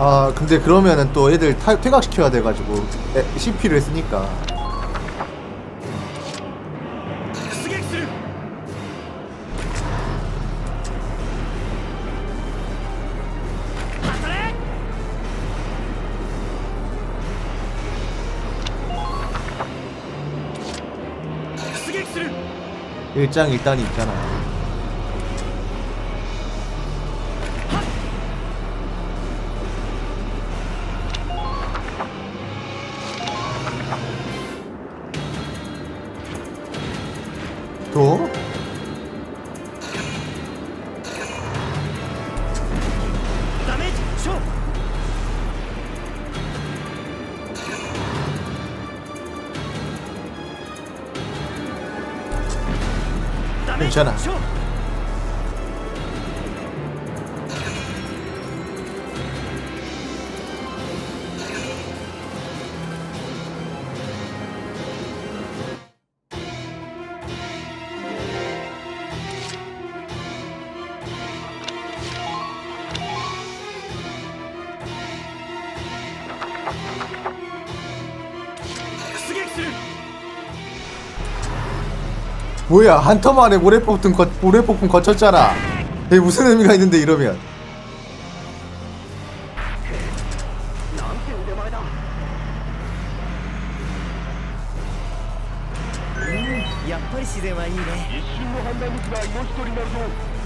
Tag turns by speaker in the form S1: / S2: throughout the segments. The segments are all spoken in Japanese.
S1: 아 근데 그러면은 또 애들 타, 퇴각시켜야 돼가지고 에, CP를 쓰니까. 일장일단이 있잖아. 괜찮아 뭐야 한 텀 안에 모래 폭풍 거, 모래 폭풍 거쳤잖아 이게 무슨 의미가 있는데 이러면
S2: なんて腕前だやっぱり自然はいいね
S3: 一瞬の判断ミスが命取りになるぞ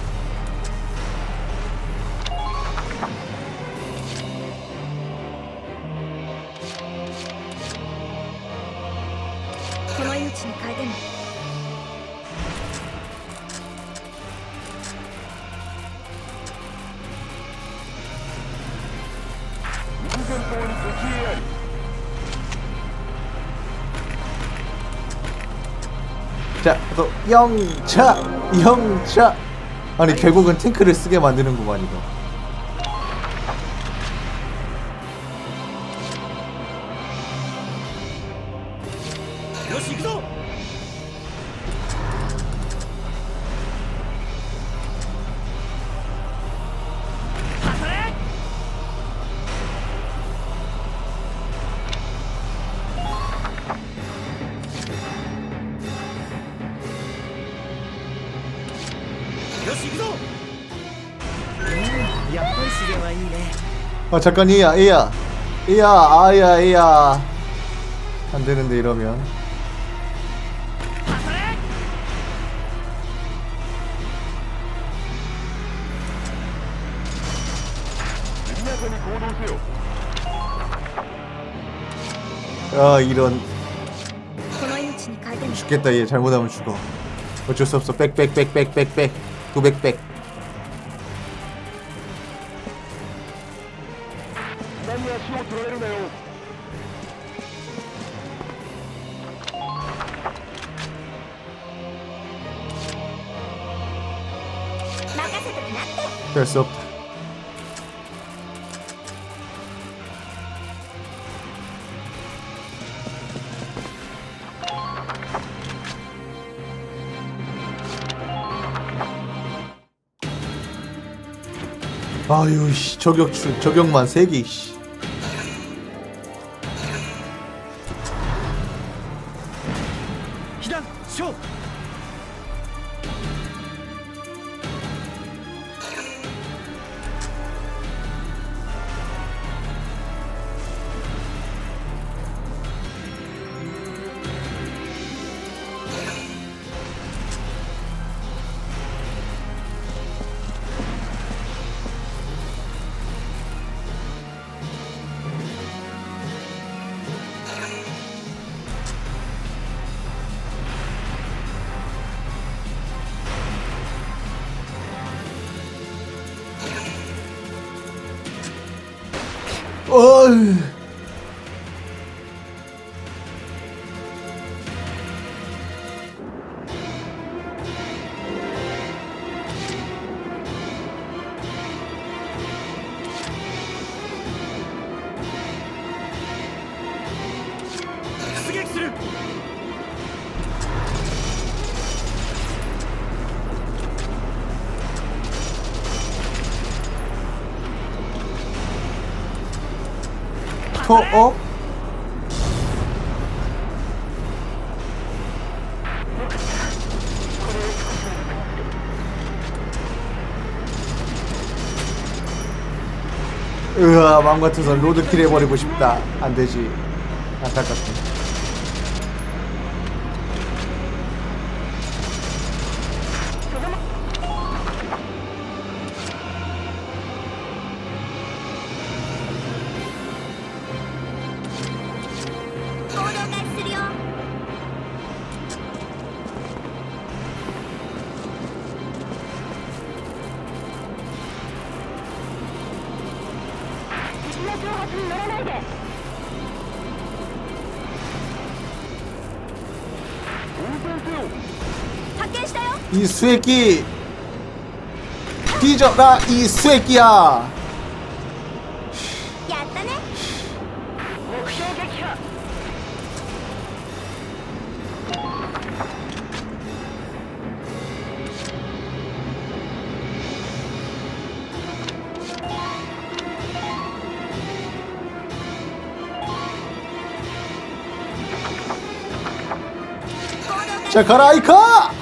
S1: 영차, 영차. 아니 결국은 탱크를 쓰게 만드는구만 이거. 아 잠깐 이야 이야. 이야 아야 이야. 안 되는데 이러면. 아 이런. 죽겠다 얘. 잘못하면 죽어. 어쩔 수 없어. 빽빽빽빽빽빽. 두백백.
S3: 남미야 수용
S4: 들어내려네요. 나가서도 낫대
S1: 별수 없다. 아유 씨 저격 출 저격만 3개 씨. Oy. 마음 같아서 로드킬 해버리고 싶다. 안 되지. 안타깝다 이 쇠끼. 뒤져라 이 쇠끼야. 자 가라 이카!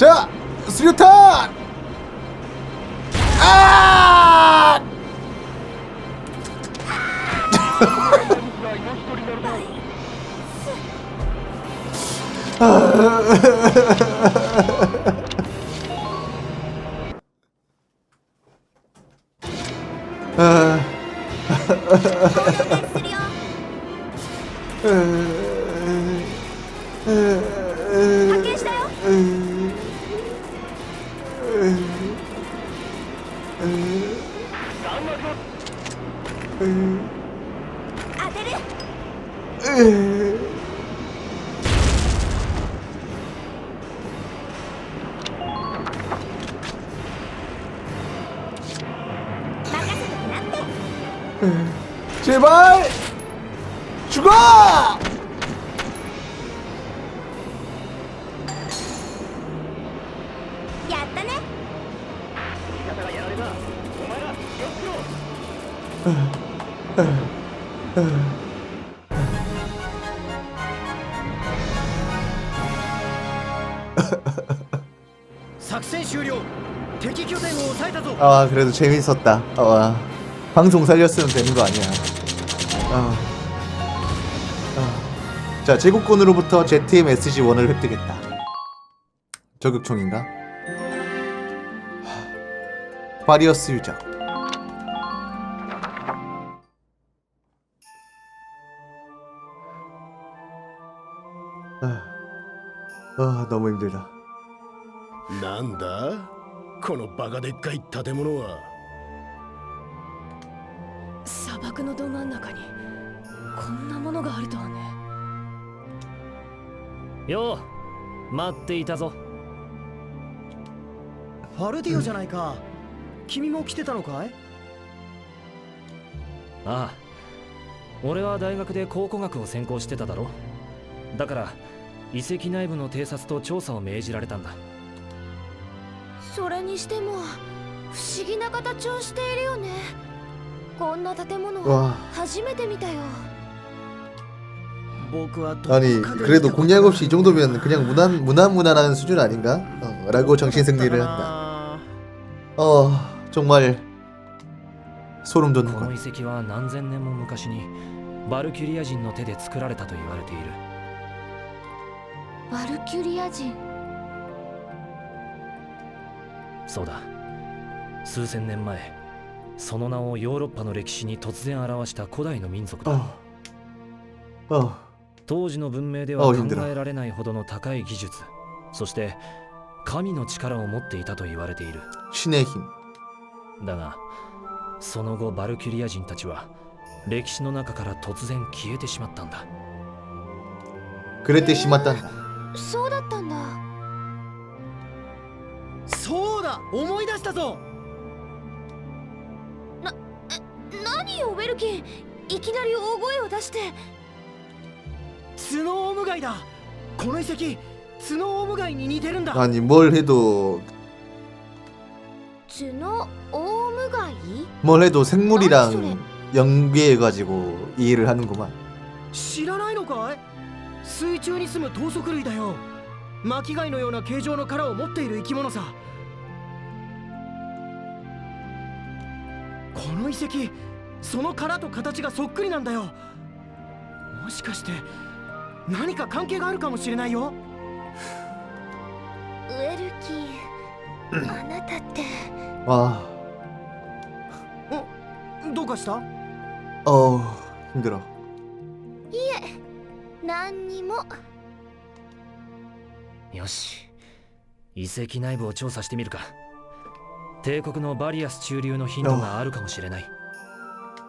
S1: じゃあスリュー。ター。あー 아 그래도 재밌었다. 아, 방송 살렸으면 되는 거 아니야. 아, 아. 자 제국군으로부터 ZMSG1을 획득했다. 저격총인가? 하, 바리어스 유적. 아, 아 너무 힘들다.
S5: なんだ このバカでっかい建物は。
S6: 砂漠のど真ん中にこんなものがあるとはね。
S7: よう待っていたぞ。
S2: ファルディオじゃないか。君も来てたのかい？
S7: ああ。俺は大学で考古学を専攻してただろだから遺跡内部の偵察と調査を命じられたんだ
S6: それにしても不思議な形をしているよねこんな建物は
S1: 와
S6: 初めて見たよ
S2: 僕はど
S1: 아니
S2: っかで見た
S1: 그래도
S2: こと
S1: 공약 없이 이 정도면 그냥 무난 무난무난한 수준 아닌가? 어, 라고 정신 승리를 한다.
S2: な
S1: 어 정말 소름
S7: この
S1: 돋는군.
S7: 遺跡は何千年も昔にバルキュリア人の手で作られたと言われている
S6: バルキュリア人
S7: そうだ。数千年前その名をヨーロッパの歴史に突然表した古代の民族だ。当時の文明では考えられないほどの高い技術そして神の力を持っていたと言われている。だがその後バルキュリア人たちは歴史の中から突然消えてしまったんだ。
S1: くれてしまったんだ。
S6: そうだったんだ。
S2: そうだ思い出したぞ
S6: 何よウェルキンいきなり大声を出して
S2: ツノオウムガイだこの遺跡ツノオウムガイに似てるんだ
S1: 아니 뭘 해도
S6: 角オウムガイ
S1: 뭘 해도 생물이랑 연계해가지고 이해를 하는구만.
S2: 知らないのかい水中に住む頭足類だよ巻き貝のような形状の殻を持っている生き物さ この遺跡その殻と形がそっくりなんだよもしかして何か関係があるかもしれないよ
S6: ウェルキンあなたって
S1: 와,
S2: どうかした
S1: 어 힘들어.
S6: 何にも
S7: よし遺跡内部を調査してみるか 帝国のバリアス中流のヒントがあるかもしれない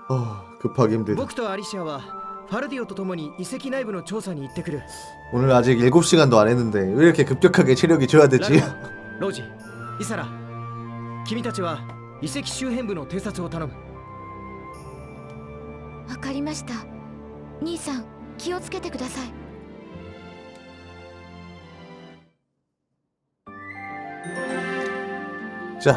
S1: 어 급하게 힘들다.
S2: 僕とアリシアはファルディオと共に遺跡内部の調査に行ってくる
S1: 오늘 아직 7시간도 안 했는데 왜 이렇게 급격하게 체력이 줘야
S2: ラ
S1: 되지?
S2: ルゴロジイサラ君たちは遺跡周辺部の偵察を頼む
S6: わかりました兄さん気をつけてください
S1: 자,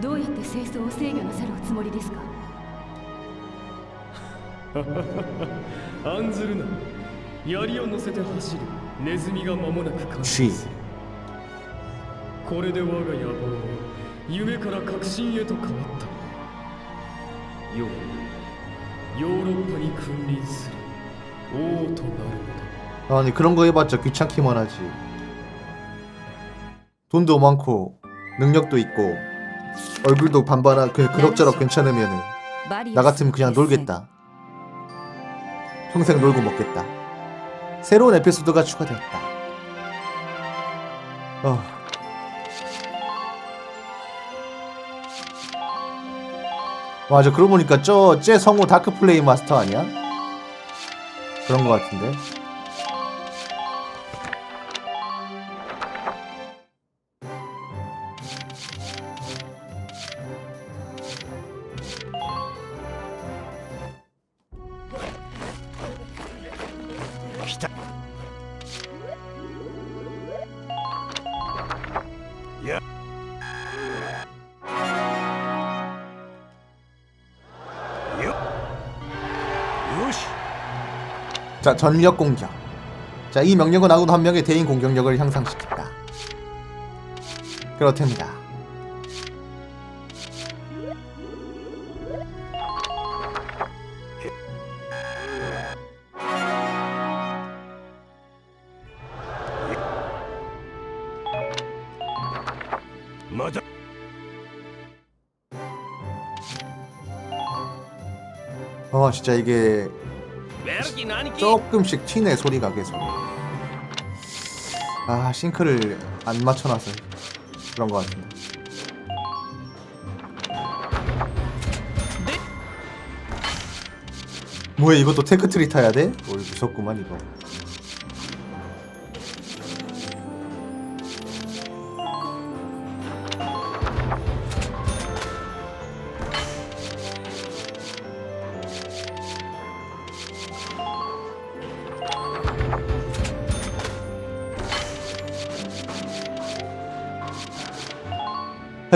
S8: どうやって清掃を制御なさるおつもりですか
S9: 案ずるな槍を乗せて走るネズミが間もなく完成す
S1: G
S9: るこれで我が野望は夢から確信へと変わった世はヨーロッパに君臨する王となるのだ
S1: 아니 그런 거 해봤자 귀찮기만 하지. 돈도 많고 능력도 있고 얼굴도 반반한 그 그럭저럭 괜찮으면은 나 같으면 그냥 놀겠다. 평생 놀고 먹겠다. 새로운 에피소드가 추가되었다. 어. 맞아 그러고 보니까 저쟤 성우 다크 플레이 마스터 아니야? 그런 거 같은데. 자 전력 공격. 자 이 명령은 아군 한 명의 대인 공격력을 향상시킨다. 그렇답니다.
S5: 아.
S1: 진짜 이게 조금씩 튀네 소리가 계속. 아, 싱크를 안 맞춰놔서 그런 것 같은데. 뭐야 이것도 테크트리 타야 돼? 오 무섭구만 이거.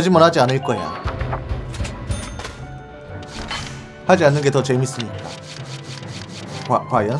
S1: 하지만 하지 않을 거야. 하지 않는 게 더 재밌으니까. 과, 과연?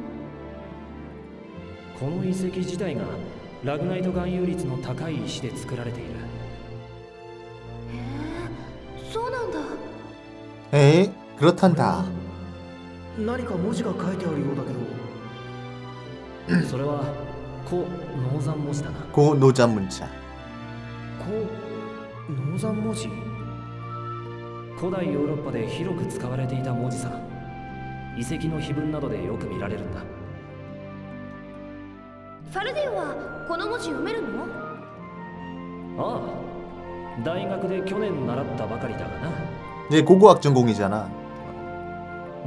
S7: この遺跡自体がラグナイト含有率の高い石で作られている
S6: へえそうなんだ
S1: 에이, 그렇단다.
S2: 何か文字が書いてあるようだけど
S7: それは古農山文字だな
S1: 고 노자 문자.
S2: こう農山文字
S7: 古代ヨーロッパで広く使われていた文字さ遺跡の碑文などでよく見られるんだ
S6: ファルデンはこの文字読めるの
S7: ああ大学で去年習ったばかりだがな
S1: 얘 고고학 전공이잖아.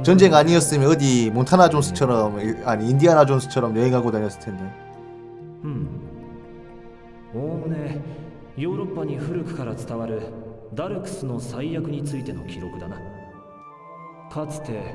S1: 전쟁 아니었으면 어디 몬타나 존스처럼 아니 인디아나 존스처럼 여행하고 다녔을 텐데.
S7: うんおおむねヨーロッパに古くから伝わるダルクスの最悪についての記録だなかつて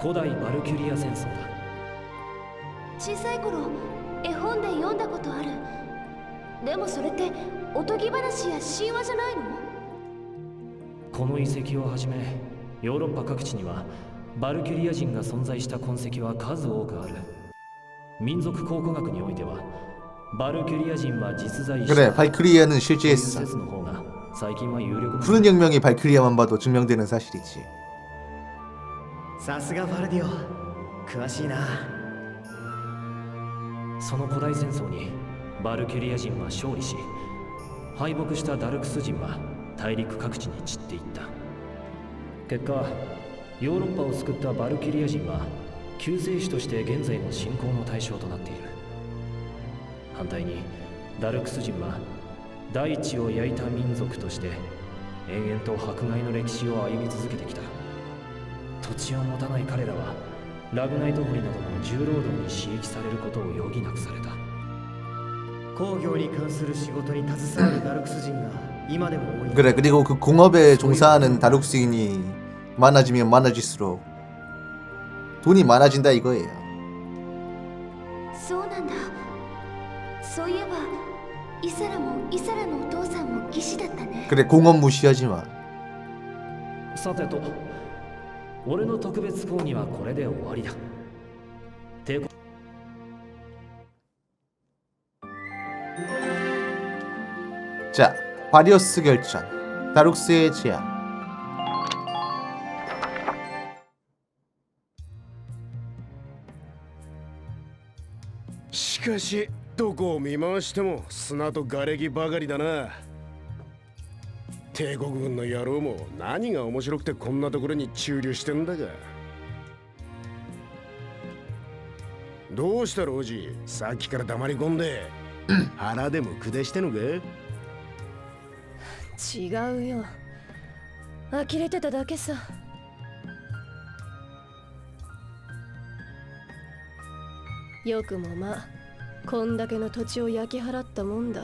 S7: 古代バルキュリア戦争だ
S6: 小さい頃絵本で読んだことあるでもそれっておとぎ話や神話じゃないの
S7: この遺跡をはじめヨーロッパ各地にはバルキュリア人が存在した痕跡は数多くある民族考古学においてはバルキュリア人は実在した
S1: 그래 발크리아는
S7: という
S1: 실제했어
S7: 説の方が最近は有力な
S1: 푸른 혁명이 발크리아만 봐도 증명되는 사실이지
S2: さすがファルディオ。詳しいな。
S7: その古代戦争にバルキュリア人は勝利し敗北したダルクス人は大陸各地に散っていった。結果ヨーロッパを救ったバルキュリア人は救世主として現在の信仰の対象となっている。反対にダルクス人は大地を焼いた民族として延々と迫害の歴史を歩み続けてきた。土地を持たない彼らはラグナイト堀などの重労働に刺激されることを余儀なくされた
S2: 工業に関する仕事に携わるダルクス人が今でも多い
S1: 그래 그리고 그 공업에 종사하는 다룩스인이 많아지면 많아질수록 돈이 많아진다 이거예요
S6: そうなんだそういえばイサラもイサラのお父さんも技師だったね
S1: 그래 공업 무시하지 마
S7: さてと 俺の特別講義はこれで終わりだ帝国
S1: 자 바리어스 결전 다룩스의 제안
S5: しかしどこを見回しても砂と瓦礫ばかりだな 帝国軍の野郎も何が面白くてこんなところに駐留してんだか。どうしたロジさっきから黙り込んで。腹でも下してんのか？
S8: 違うよ。呆れてただけさ。よくもまあこんだけの土地を焼き払ったもんだ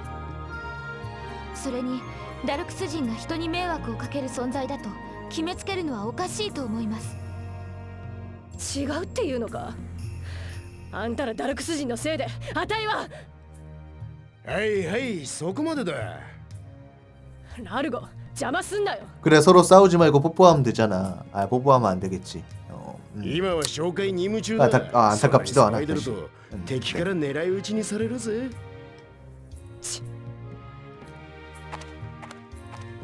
S4: それにダルクス人が人に迷惑をかける存在だと決めつけるのはおかしいと思います
S8: 違うっていうのかあんたらダルクス人のせいであたいは
S5: はいはいそこまでだ
S8: ラルゴ邪魔すんなよ
S1: 그래 서로 싸우지 말고 뽀뽀하면 되잖아 아 뽀뽀하면 안 되겠지 어, 음.
S5: 今は紹介任務中だ
S1: あたあ안타깝지도 않아
S5: 騒いでると敵から狙い撃ちにされるぜ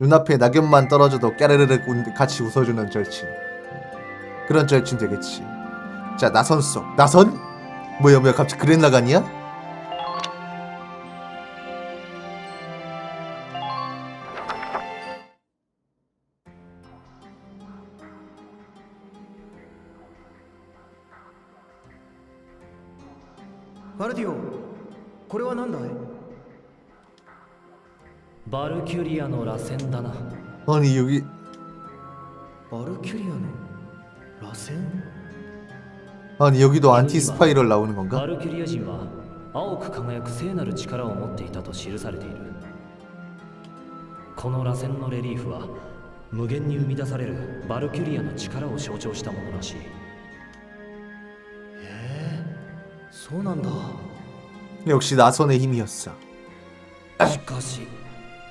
S1: 눈앞에 낙엽만 떨어져도 깨르르륵 운- 같이 웃어주는 절친 그런 절친 되겠지 자 나선 속 나선? 뭐야 뭐야 갑자기 그랜라간이야?
S2: バルディオこれは何だい
S7: バルキュリアの螺旋だな
S1: 아니 여기
S2: バルキュリアの螺旋
S1: 아니 여기도 안티 스파이럴 나오는 건가?
S7: バルキュリア人は青く輝く聖なる力を持っていたと記されているこの螺旋のレリーフは無限に生み出されるバルキュリアの力を象徴したものらしい
S2: そうなんだ
S1: 역시 나선의 힘이었어
S7: しかし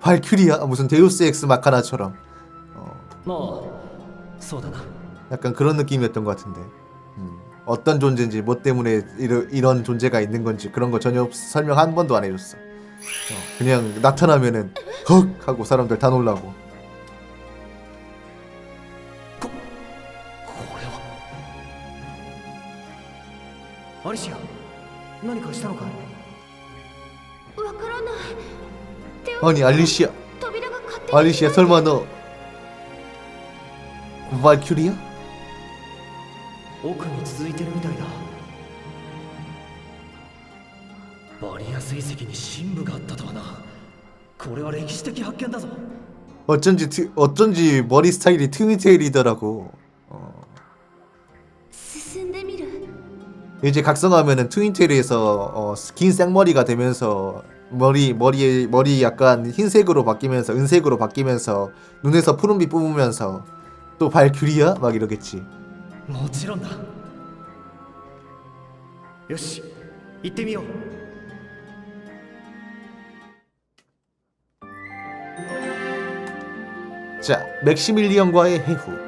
S1: 발키리아 무슨 데우스 엑스 마카나처럼 어,
S7: まあそうだな
S1: 약간 그런 느낌이었던 것 같은데 음, 어떤 존재인지 뭐 때문에 이러, 이런 존재가 있는 건지 그런 거 전혀 없- 설명 한 번도 안 해줬어. 어, 그냥 나타나면은 헉 하고 사람들 다 놀라고.
S7: これは
S2: アリシア何かしたのかい
S1: 아니 알리시아
S6: 扉が勝手に
S1: 알리시아 설마 너 발큐리아?
S7: 奥に続いてるみたいだバリア水石に深部があったとはなこれは歴史的発見だぞ
S1: 어쩐지 트, 어쩐지 머리 스타일이 트윈테일이더라고.
S6: 進んでみる
S1: 이제 각성하면은 트윈테일에서 어, 긴 생머리가 되면서 머리 머리에 머리 약간 흰색으로 바뀌면서 은색으로 바뀌면서 눈에서 푸른빛 뿜으면서 또 발큐리야 막 이러겠지.
S7: もちろんだよし行ってみよう
S1: 자, 맥시밀리언과의 해후.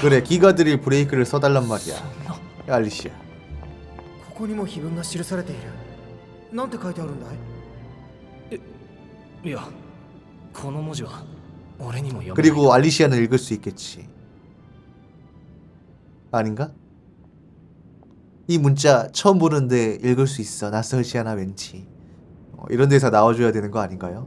S1: 그래, 기가 드릴 브레이크를 써달란 말이야. 야, 알리시아.
S2: ここにも碑文が記されているなんて書いてあるんだい
S7: いやこの文字は俺にも読めない
S1: 그리고 알리시아는 읽을 수 있겠지. 아닌가? 이 문자 처음 보는데 읽을 수 있어. 낯설지 않아 왠지. 어, 이런 데서 나와줘야 되는 거 아닌가요?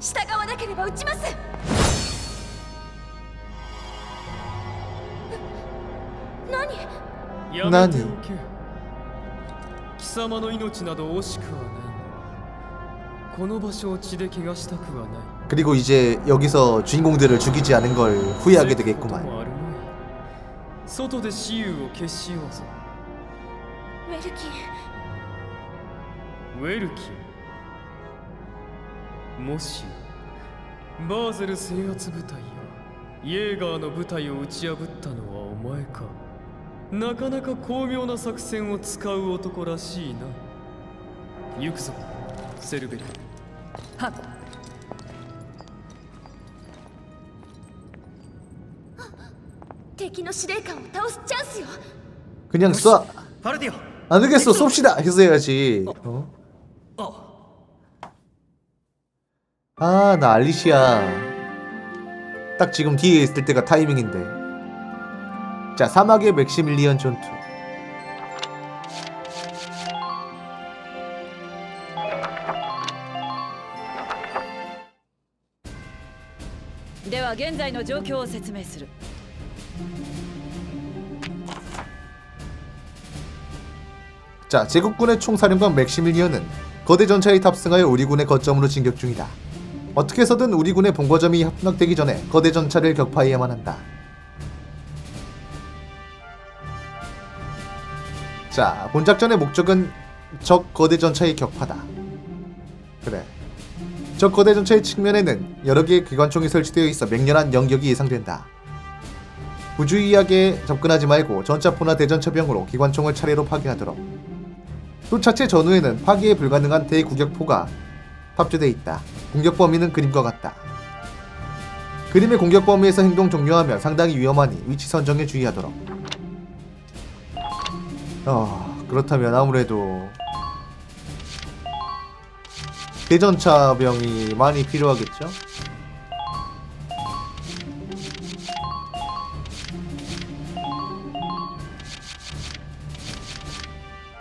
S6: 従わなければ撃ちますな何
S9: やめておけ貴様の命など惜しくはないがこの場所を血で怪我したくはない
S1: 그리고 이제 여기서 주인공들을 죽이지 않은 걸 후회하게
S9: そういうこと
S1: 되겠구만.
S9: もあるまい外で雌雄を決しようぞ
S6: ウェルキー
S9: ウェルキン もしバーゼル制圧部隊やイェーガーの部隊を打ち破ったのはお前かなかなか巧妙な作戦を使う男らしいな行くぞセルベル
S6: 敵の司令官を倒すチャンスよ
S1: 그냥 쏴.
S7: ファルディオ
S1: 안 되겠어 쏩시다 했어야지. 어? 아, 나 알리시아. 딱 지금 뒤에 있을 때가 타이밍인데. 자, 사막의 맥시밀리언 전투.
S10: では現在の状況を説明する
S1: 자, 제국군의 총사령관 맥시밀리언은 거대 전차에 탑승하여 우리 군의 거점으로 진격 중이다. 어떻게 해서든 우리 군의 본거점이 합락되기 전에 거대 전차를 격파해야만 한다. 자, 본작전의 목적은 적 거대 전차의 격파다. 그래. 적 거대 전차의 측면에는 여러 개의 기관총이 설치되어 있어 맹렬한 영역이 예상된다. 부주의하게 접근하지 말고 전차포나 대전차병으로 기관총을 차례로 파괴하도록. 또 차체 전후에는 파괴 불가능한 대구격포가 탑재되어 있다. 공격 범위는 그림과 같다. 그림의 공격 범위에서 행동 종료하면 상당히 위험하니 위치 선정에 주의하도록. 어, 그렇다면 아무래도 대전차병이 많이 필요하겠죠?